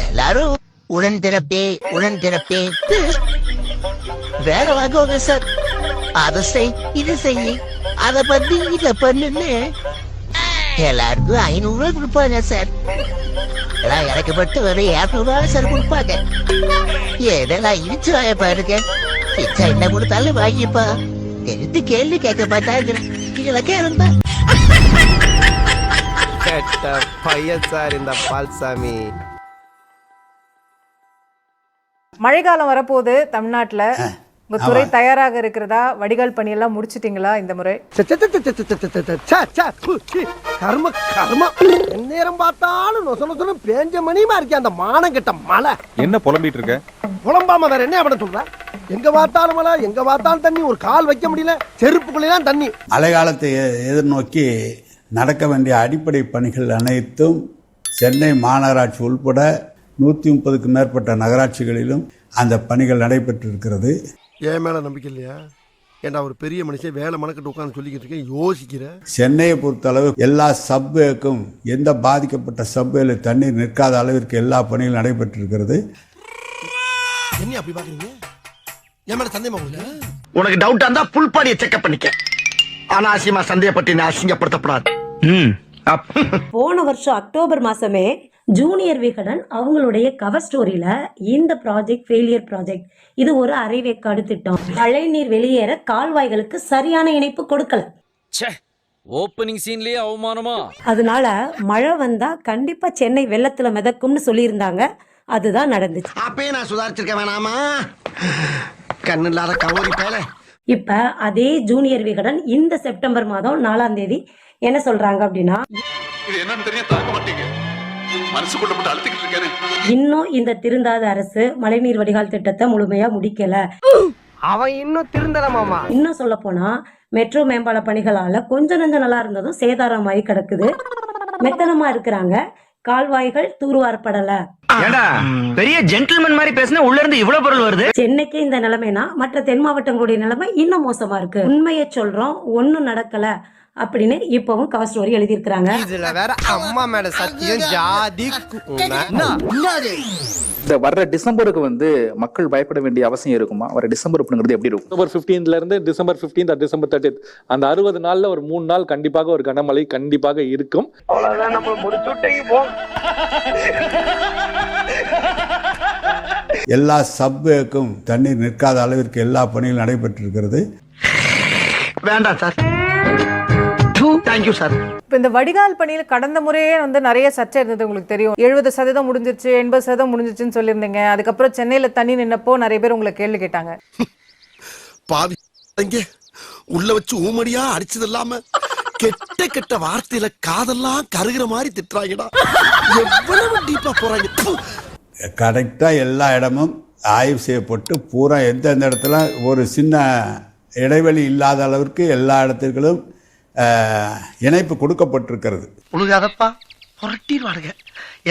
எல்லாரும் உடன் திறப்பே உடன் திறப்பே வேற வாங்குவாங்க சார் அதை செய் இது செய். அத பத்தி இத பண்ணுன்னு. எல்லாருக்கும் ஐநூறு ரூபாய் கொடுப்பாங்க சார் எல்லாம் இறக்கப்பட்டு வெறும் இரநூறு ரூபாய் சார் கொடுப்பாங்க. ஏதெல்லாம் இடிச்சு வாய பாருங்க. இச்சா என்ன கொடுத்தாலும் வாங்கிப்பா. எடுத்து கேள்வி கேட்க மாட்டாங்க. இதெல்லாம் இருந்தா கெட்ட பையன் சார் இந்த பால்சாமி. மழைக்காலம் வரப்போகுது தமிழ்நாட்டுல உங்க துறை தயாராக இருக்கிறதா வடிகால் பணி எல்லாம் முடிச்சிட்டீங்களா இந்த முறை கர்ம கர்ம நேரம் பார்த்தாலும் நொச நொசன பேஞ்ச மணியுமா இருக்கே அந்த மானம் கெட்ட மலை என்ன புலம்பிட்டு இருக்க புலம்பாம வேற என்ன பண்ண சொல்ற எங்க பார்த்தாலும் மலை எங்க பார்த்தாலும் தண்ணி ஒரு கால் வைக்க முடியல செருப்புக்குள்ளேதான் தண்ணி மழைக்காலத்தை எ- எதிர்நோக்கி நடக்க வேண்டிய அடிப்படை பணிகள் அனைத்தும் சென்னை மாநகராட்சி உள்பட நூற்றி முப்பதுக்கு மேற்பட்ட நகராட்சிகளிலும் அந்த பணிகள் நடைபெற்றிருக்கிறது. என் மேல நம்பிக்கை இல்லையா? ஏன்டா ஒரு பெரிய மனுஷன் வேலை மனக்கட்டு உட்காந்து சொல்லிக்கிட்டு இருக்கேன் யோசிக்கிறேன் சென்னையை பொறுத்தளவு எல்லா சப்வேக்கும் எந்த பாதிக்கப்பட்ட சப்வேல தண்ணீர் நிற்காத அளவிற்கு எல்லா பணிகளும் நடைபெற்றிருக்கிறது. என்ன அப்படி பாக்குறீங்க? என் மேல சந்தேகமா உங்களுக்கு உனக்கு டவுட்டா இருந்தா புல் பாடியை செக்அப் பண்ணிக்க. அனாவசியமா சந்தேகப்பட்டு அசிங்கப்படுத்தப்படாது. போன வருஷம் அக்டோபர் மாசமே ஜூனியர் விகடன் அவங்களுடைய கவர் ஸ்டோரியில இந்த ப்ராஜெக்ட் ஃபெயிலியர் ப்ராஜெக்ட் இது ஒரு அரைவேக்காடு திட்டம். மழைநீர் வெளியேற கால்வாய்களுக்கு சரியான இணைப்பு கொடுக்கல. ஓப்பனிங் சீன்லயே அவமானமா? அதனால மழை வந்தா கண்டிப்பா சென்னை வெள்ளத்துல மிதக்கும்னு சொல்லியிருந்தாங்க. அதுதான் நடந்துச்சு. அப்பயே நான் சுதாரிச்சிருக்க வேணாமா? கண்ணு இல்லாத கவோரி பேல இப்ப அதே ஜூனியர் விகடன் இந்த செப்டம்பர் மாதம் நாலாம் தேதி என்ன சொல்றாங்க அப்படின்னா மனசுக்குள்ள அழுத்திக்கிட்டு இன்னும் இந்த திருந்தாத அரசு மழைநீர் வடிகால் திட்டத்தை முழுமையா முடிக்கல. அவன் இன்னும் திருந்தல மாமா. இன்னும் சொல்ல போனா மெட்ரோ மேம்பால பணிகளால கொஞ்சம் நஞ்சம் நல்லா இருந்ததும் சேதாரமாயி கிடக்குது. மெத்தனமா இருக்கிறாங்க. கால்வாய்கள் தூர்வாரப்படல. ஏண்டா பெரிய ஜென்டில்மேன் மாதிரி பேசினா உள்ள இருந்து இவ்வளவு பொருள் வருது? சென்னைக்கு இந்த நிலைமைனா மற்ற தென் மாவட்டங்களுடைய நிலைமை இன்னும் மோசமா இருக்கு. உண்மையை சொல்றோம் ஒண்ணும் நடக்கல. அப்படின்னு இப்பவும் கவர் ஸ்டோரி எழுதியிருக்கிறாங்க. இதுல வேற அம்மா மேல சத்தியம் ஜாதி இந்த வர்ற டிசம்பருக்கு வந்து மக்கள் பயப்பட வேண்டிய அவசியம் இருக்குமா? வர டிசம்பர் அப்படிங்கிறது எப்படி இருக்கும்? அக்டோபர் 15ல இருந்து டிசம்பர் 15 டிசம்பர் தேர்ட்டி அந்த அறுபது நாள்ல ஒரு மூணு நாள் கண்டிப்பாக ஒரு கனமழை கண்டிப்பாக இருக்கும். எல்லா சப்வேக்கும் தண்ணீர் நிற்காத அளவிற்கு எல்லா பணிகளும் நடைபெற்றிருக்கிறது. வேண்டாம் சார். தேங்க்யூ சார் இப்ப இந்த வடிகால் பணியில கடந்த முறையே வந்து நிறைய சர்ச்சை இருந்தது உங்களுக்கு தெரியும். எழுபது சதவீதம் முடிஞ்சிருச்சு எண்பது சதவீதம் முடிஞ்சிருச்சுன்னு சொல்லியிருந்தீங்க. அதுக்கப்புறம் சென்னையில தண்ணி நின்னப்போ நிறைய பேர் உங்களை கேள்வி கேட்டாங்க. பாவி உள்ள வச்சு ஊமடியா அடிச்சது இல்லாம கெட்ட கெட்ட வார்த்தையில காதெல்லாம் கருகிற மாதிரி திட்டுறாங்கடா. எவ்வளவு டீப்பா போறாங்க. ப்பு. கரெக்டாக எல்லா இடமும் ஆய்வு செய்யப்பட்டு பூரா எந்தெந்த இடத்துல ஒரு சின்ன இடைவெளி இல்லாத அளவிற்கு எல்லா இடத்திற்கும் அஹ், இணைப்பு கொடுக்கப்பட்டிருக்கிறது. உழுகாதப்பா புரட்டிடுவானுங்க.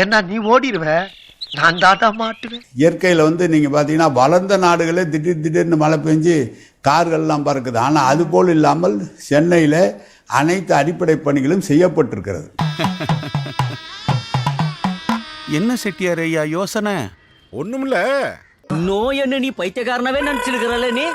ஏன்னா நீ ஓடிடுவ நான் தாத்தா மாட்டுவேன். இயற்கையில் வந்து நீங்கள் பார்த்தீங்கன்னா வளர்ந்த நாடுகளே திடீர் திடீர்னு மழை பெஞ்சு கார்கள்லாம் பறக்குது. ஆனால் அதுபோல் இல்லாமல் சென்னையில் அனைத்து அடிப்படை பணிகளும் செய்யப்பட்டிருக்கிறது. என்ன செட்டியார் ஐயா யோசனை? ஒண்ணுமில்ல. நோய் என்ன நீ பைத்தியக்காரனவே நினைச்சிருக்கிறல்ல நீ?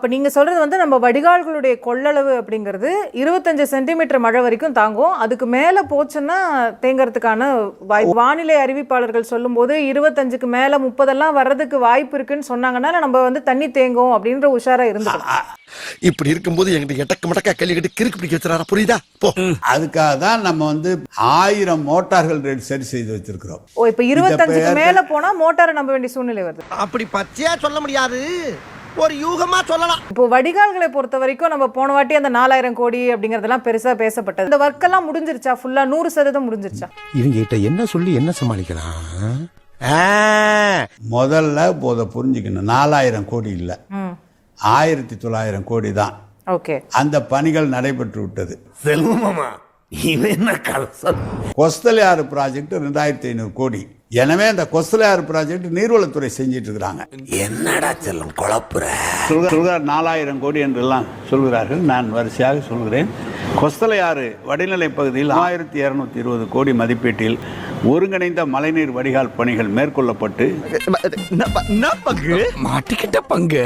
அப்ப நீங்க சொல்றது வந்து நம்ம வடிகால்களுடைய கொள்ளளவு அப்படிங்கிறது இருபத்தஞ்சு சென்டிமீட்டர் மழை வரைக்கும் தாங்கும். அதுக்கு மேல போச்சுன்னா தேங்கறதுக்கான வாய்ப்பு. வானிலை அறிவிப்பாளர்கள் சொல்லும்போது இருபத்தஞ்சுக்கு மேல முப்பதெல்லாம் வர்றதுக்கு வாய்ப்பு இருக்குன்னு சொன்னாங்கன்னா நம்ம வந்து தண்ணி தேங்கும் அப்படின்ற உஷாரா இருந்துக்கணும் இப்படி இருக்கும்போது எங்கிட்ட எட்டக்க மடக்கா கேள்வி கேட்டு கிறுக்கு பிடிக்க வச்சுறாரா புரியுதா? போ. அதுக்காக தான் நம்ம வந்து ஆயிரம் மோட்டார்கள் ரேட் சரி செய்து வச்சிருக்கிறோம். ஓ இப்ப இருபத்தஞ்சுக்கு மேல போனா மோட்டாரை நம்ப வேண்டிய சூழ்நிலை வருது. அப்படி பச்சையா சொல்ல முடியாது. ஒரு யூகமா சொல்லலாம். இப்போ வடிகால்களை பொறுத்த வரைக்கும் நம்ம போன வாட்டி அந்த நாலாயிரம் கோடி அப்படிங்கறதெல்லாம் பெருசா பேசப்பட்டது. இந்த ஒர்க் எல்லாம் முடிஞ்சிருச்சா? ஃபுல்லா நூறு சதவீதம் முடிஞ்சிருச்சா? இவங்க கிட்ட என்ன சொல்லி என்ன சமாளிக்கலாம்? முதல்ல போத புரிஞ்சுக்கணும். நாலாயிரம் கோடி இல்லை. ஆயிரத்தி தொள்ளாயிரம் கோடி தான். ஓகே. அந்த பணிகள் நடைபெற்று விட்டது. செல்வமாமா இவன் என்ன கலசம்? கொஸ்தலையாறு ப்ராஜெக்ட் ரெண்டாயிரத்தி ஐநூறு கோடி. எனவே அந்த கொஸ்தலையாறு ப்ராஜெக்ட் நீர்வளத்துறை செஞ்சிட்டு இருக்கிறாங்க. என்னடா செல்லம் குழப்புற? சொல்கிறார் நாலாயிரம் கோடி என்றெல்லாம் சொல்கிறார்கள். நான் வரிசையாக சொல்கிறேன். கொஸ்தலையாறு வடிநிலை பகுதியில் ஆயிரத்தி இருநூத்தி இருபது கோடி மதிப்பீட்டில் ஒருங்கிணைந்த மழைநீர் வடிகால் பணிகள் மேற்கொள்ளப்பட்டு மாட்டிக்கிட்ட பங்கு?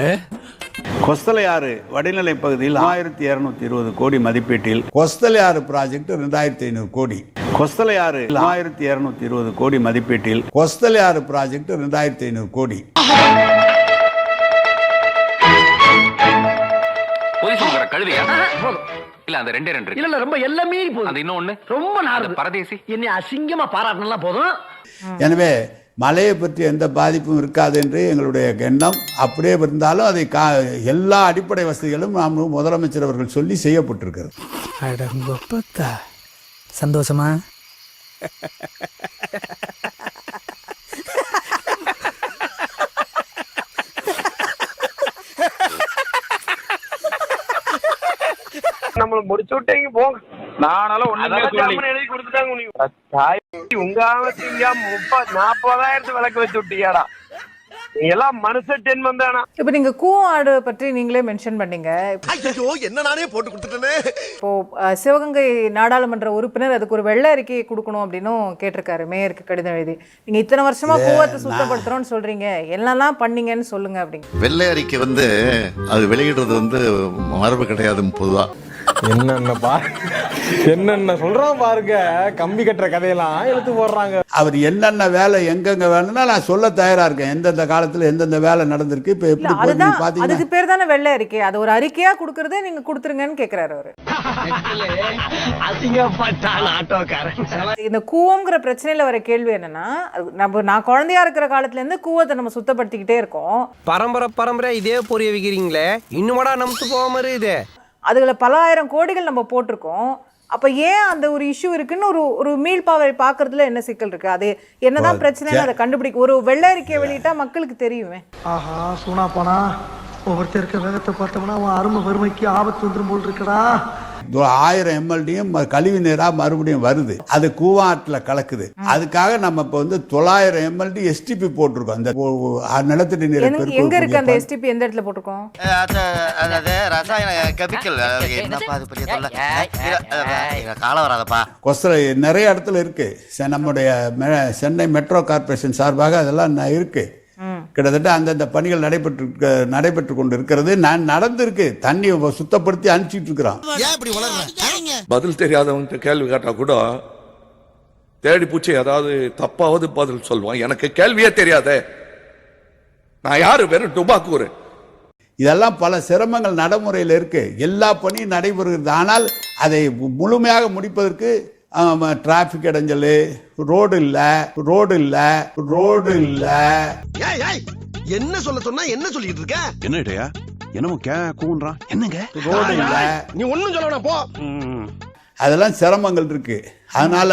கொஸ்தலையாறு வடிநிலை பகுதியில் ஆயிரத்தி இருநூத்தி இருபது கோடி மதிப்பீட்டில். கொஸ்தலையாறு ப்ராஜெக்ட் ரெண்டாயிரத்தி ஐநூறு கோடி. கொஸ்தலையாறு ஆயிரத்தி இருநூத்தி இருபது கோடி மதிப்பீட்டில். கொஸ்தலையாறு ப்ராஜெக்ட் ரெண்டாயிரத்தி ஐநூறு கோடி. பொய் சொல்ற கழுதையா இல்ல அந்த ரெண்டே ரெண்டு இல்ல இல்ல ரொம்ப எல்லாமே போதும் அந்த இன்னொன்னு? ரொம்ப நாடு பரதேசி? என்னை அசிங்கமா பாராட்டினா போதும். எனவே மலையை பற்றி எந்த பாதிப்பும் இருக்காது என்று எங்களுடைய எண்ணம். அப்படியே இருந்தாலும் அதை கா எல்லா அடிப்படை வசதிகளும் நாம் முதலமைச்சர் அவர்கள் சொல்லி செய்யப்பட்டிருக்கிறது. அடங்கொப்பத்தா. சந்தோஷமா? முடிச்சு விட்டீங்க போங்க நானால ஜம்முன்னு எழுதி கொடுத்துட்டாங்க உங்க ஆபத்தீங்க முப்பது நாற்பதாயிரத்து விளக்கு வச்சு விட்டீங்கடா நீ எல்லாம் மனுஷ ஜென்மம் தானா? இப்போ நீங்க கூவாடு பற்றி நீங்களே மென்ஷன் பண்ணீங்க. ஐயோ என்ன நானே போட்டு கொடுத்துட்டேனே. இப்போ அஹ், சிவகங்கை நாடாளுமன்ற உறுப்பினர் அதுக்கு ஒரு வெள்ளை அறிக்கையை கொடுக்கணும் அப்படின்னும் கேட்டிருக்காரு மேயருக்கு கடிதம் எழுதி. நீங்க இத்தனை வருஷமா கூவத்தை சுத்தப்படுத்துறோம்னு சொல்றீங்க. என்னெல்லாம் பண்ணீங்கன்னு சொல்லுங்க அப்படிங்க வெள்ளை அறிக்கை வந்து அது வெளியிடுறது வந்து மரபு கிடையாது பொதுவா. என்னென்ன பா என்னென்ன சொல்றான் பாருங்க. கம்பி கட்டுற கதையெல்லாம் எடுத்து போடுறாங்க. அவர் என்னென்ன வேலை எங்கெங்க வேணும்னா நான் சொல்ல தயாரா இருக்கேன். எந்தெந்த காலத்துல எந்தெந்த வேலை நடந்திருக்கு இப்ப எப்படி பாத்தீங்கன்னா அதுக்கு பேர் தானே வெள்ளை அறிக்கை. அது ஒரு அறிக்கையா கொடுக்கறதே நீங்க கொடுத்துருங்கன்னு கேக்குறாரு அவரு. அசிங்கப்பட்டான் ஆட்டோக்காரன். இந்த கூவம்ங்கிற பிரச்சனையில வர கேள்வி என்னன்னா நம்ம நான் குழந்தையா இருக்கிற காலத்துல இருந்து கூவத்தை நம்ம சுத்தப்படுத்திக்கிட்டே இருக்கோம். பரம்பரை பரம்பரை இதே பொரிய வைக்கிறீங்களே. இன்னுமாடா நமத்து போகாம இருக்குது. அதுல பல ஆயிரம் கோடிகள் நம்ம போட்டிருக்கோம். அப்ப ஏன் அந்த ஒரு இஷ்யூ இருக்குன்னு ஒரு ஒரு மீள்பாவை பார்க்கறதுல என்ன சிக்கல் இருக்கு? அது என்னதான் பிரச்சனைன்னு அதை கண்டுபிடிக்க ஒரு வெள்ளை அறிக்கையை வெளியிட்டா மக்களுக்கு தெரியுமே. ஆஹா சூனா போனா ஒவ்வொருத்தர் இருக்க வேகத்தை பார்த்தோம்னா அவன் அருமை வறுமைக்கு ஆபத்து வந்துரும் போல் இருக்கடா. ஆயிரம் எம்எல்டியும் கழிவு நீரா மறுபடியும் வருது. அது கூவாட்டில் கலக்குது. அதுக்காக நம்ம இப்போ வந்து தொள்ளாயிரம் எம்எல்டி எஸ்டிபி போட்டிருக்கோம். அந்த நிலத்தடி நீரை எங்க- இருக்கு அந்த எஸ்டிபி எந்த இடத்துல போட்டிருக்கோம்? ரசாயன கெமிக்கல். என்னப்பா அது பெரிய தொல்லை? காலம் வராதப்பா. கொஸ்தலை நிறைய இடத்துல இருக்கு. செ- நம்முடைய மெ- சென்னை மெட்ரோ கார்ப்பரேஷன் சார்பாக அதெல்லாம் இருக்கு. கிட்டத்தட்ட அந்தந்த பணிகள் நடைபெற்று நடைபெற்று கொண்டு இருக்கிறது நான் நடந்திருக்கு. தண்ணி சுத்தப்படுத்தி அனுப்பிச்சிட்டு இருக்கிறோம் ஏன் இப்படி வளர்ற பதில் தெரியாதவங்க கேள்வி கேட்டா கூட தேடி பூச்சி ஏதாவது தப்பாவது பதில் சொல்லுவான். எனக்கு கேள்வியே தெரியாதே. நான் யாரு வெறும் டுபாக்கூரு இதெல்லாம் பல சிரமங்கள் நடைமுறையில் இருக்கு. எல்லா பணியும் நடைபெறுகிறது. ஆனால் அதை முழுமையாக முடிப்பதற்கு டிராஃபிக் இடைஞ்சல் ரோடு இல்லை ரோடு இல்லை ரோடு இல்லை. ஏய் ஏய் என்ன சொல்ல சொன்னா என்ன சொல்லிட்டு இருக்க? என்னடையா என்னமோ கே கூன்றான் என்னங்க? ரோடு இல்லை. நீ ஒண்ணும் சொல்ல போ. அதெல்லாம் சிரமங்கள் இருக்கு. அதனால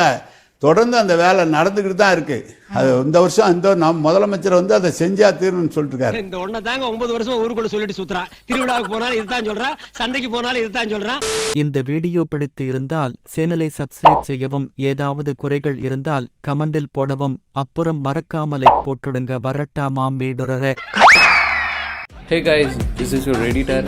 தொடர்ந்து அந்த வேலை நடந்துக்கிட்டு தான் இருக்கு. அது இந்த வருஷம் இந்த நம்ம முதலமைச்சர் வந்து அதை செஞ்சா தீர்வுன்னு சொல்லிட்டு இருக்காரு இந்த ஒன்ன தாங்க ஒன்பது வருஷம் ஊருக்குள்ள சொல்லிட்டு சுத்துறான் திருவிழாவுக்கு போனாலும் இதுதான் சொல்றான் சந்தைக்கு போனாலும் இதுதான் சொல்றான் இந்த வீடியோ பிடித்து இருந்தால் சேனலை சப்ஸ்கிரைப் செய்யவும் ஏதாவது குறைகள் இருந்தால் கமெண்டில் போடவும் அப்புறம் மறக்காமலை போட்டுடுங்க. வரட்டாமாம் வீடுறர. Hey guys this is your editor